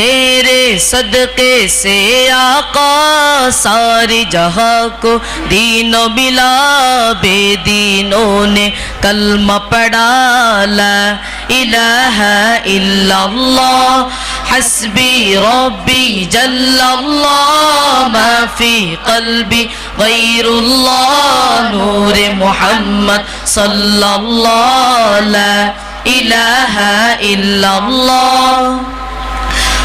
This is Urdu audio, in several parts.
تیرے صدقے سے آقا ساری جہاں کو دین و بلا بے دینوں نے کلمہ پڑھا لا الہ الا اللہ حسبی ربی جل اللہ ما فی قلبی غیر اللہ نور محمد صلی اللہ لا الہ الا اللہ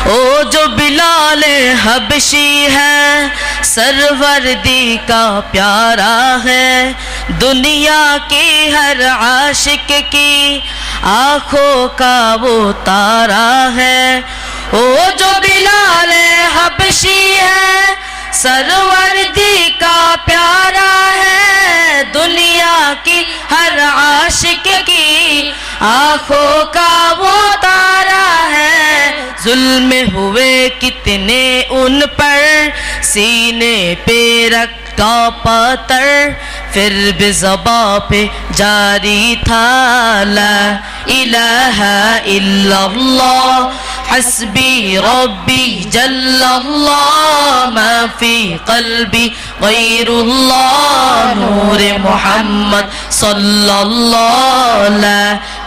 او جو بلال حبشی ہے سروردی کا پیارا ہے۔ دنیا کی ہر عاشق کی آنکھوں کا وہ تارا ہے۔ او جو بلال حبشی ہے سروردی کا پیارا ہے۔ دنیا کی ہر عاشق کی آنکھوں کا وہ تارا ہے ظلم ہوئے کتنے ان پر؟ سینے پہ رکھا پاتر پھر بھی زباں پہ جاری تھا۔ لا الہ الا اللہ، حسبی ربی جل اللہ، ما فی قلبی غیر اللہ۔ نور محمد صلی اللہ، لا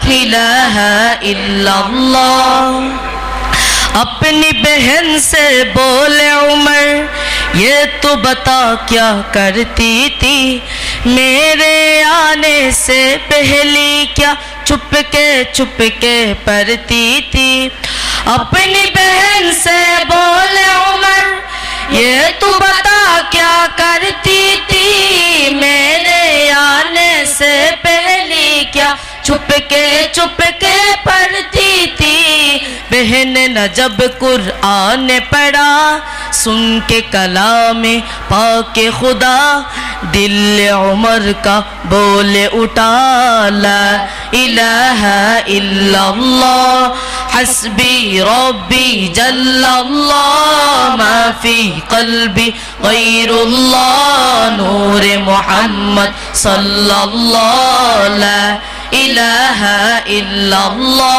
الہ الا اللہ۔ اپنی بہن سے بولے عمر، یہ تو بتا کیا کرتی تھی؟ میرے آنے سے پہلی کیا چھپ کے چھپ کے پڑتی تھی؟ اپنی بہن سے بولے عمر، یہ تو بتا کیا کرتی تھی؟ میرے آنے سے پہلی کیا چھپ کے چھپ کے تھی نہ جب قرآن پڑھا، سن کے کلام پاک خدا، دل عمر کا بول اٹھا، لا الہ الا اللہ، حسبی ربی جل اللہ، ما فی قلبی غیر اللہ، نور محمد صلی اللہ، لا الہ الا اللہ۔